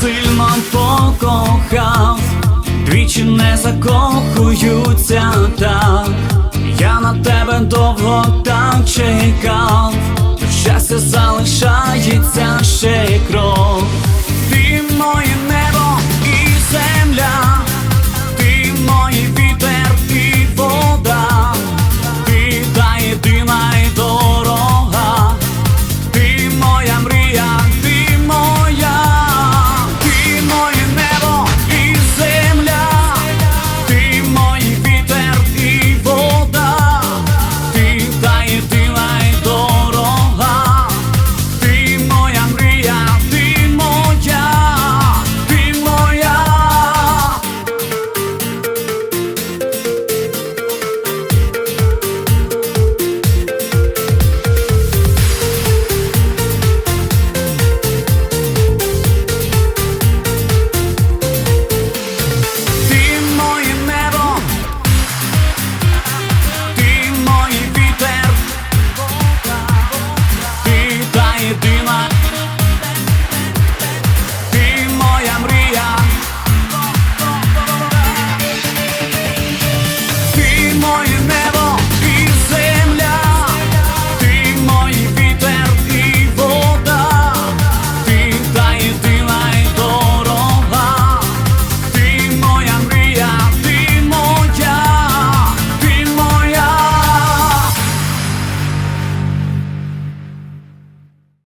сильно покохав, двічі не закохуються так, я на тебе довго так чекав, щастя залишається ще кров.